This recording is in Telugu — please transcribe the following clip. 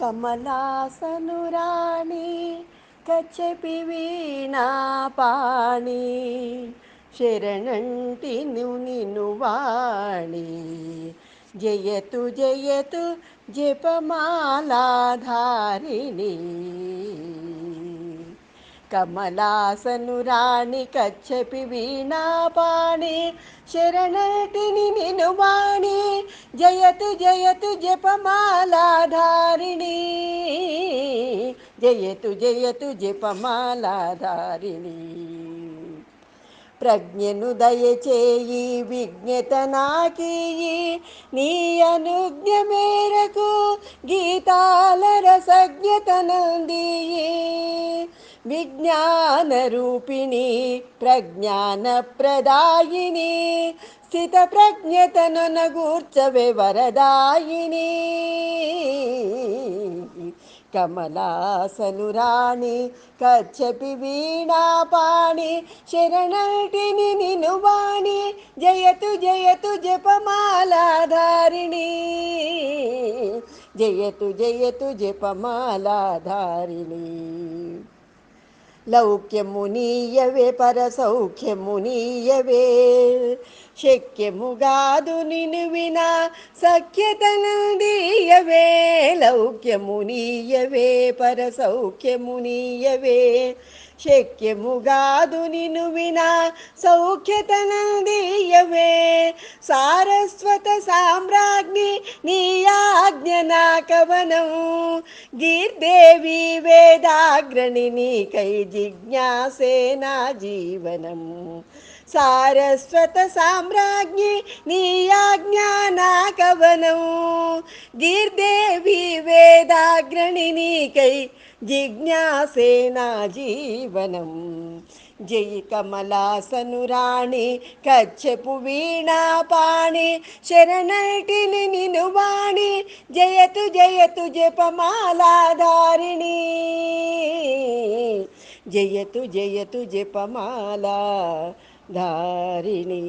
కమలాసనురాణి కచ్చపి వీణాపాణి శరణంటి నిను వాణి జయతు జయతు జపమాలాధారిణి. కమలాసనురాణి కచ్చపి వీణాపాణి శరణటిని నిను వాణి జయతు జయతు జపమాలాధారిణి. జయతు జయతు జపమాలాధారిణి. ప్రజ్ఞను దయచేయి విజ్ఞత నాకీయి. నీ అనుజ్ఞ మేరకు గీతాల రసజ్ఞతనందియి. విజ్ఞాన విజ్ఞానరూపిణి ప్రజ్ఞాన ప్రదాయిని స్థిత ప్రజ్ఞతనగూర్చవే వరదాయిని. కమలాసనురాణి కచ్చపి వీణాపాణి శరణటిని నినువాణి జయతు జయతు జపమాలాధారిణి. జయతు జయతు జపమాలాధారిణి. లౌక్యము నీయవే పరసౌఖ్యము నీయవే శక్యముగాదు నిను వినా సఖ్యతను దీయవే. లౌక్యము నీయవే పరసౌఖ్యము నీయవే శక్యముగాదు నిను వినా సౌఖ్యతనందీయవే సారస్వత సామ్రాజ్ఞి నీ ఆజ్ఞ నా కవనం. గీర్దేవి వేదాగ్రణి నీకై జిజ్ఞాసే నా జీవనం. సారస్వత సామ్రాజ్ఞి నీ కవనం గీర్దేవి వేదాగ్రణి నీకై జిజ్ఞాసే జీవనం. జై కమలాసనురాణి కచ్చపు వీణాపాణి శరణటిని నిను వాణి జయతు జయతు జపమాలాధారిణి. జయతు జయతు జపమాలా ధారిణీ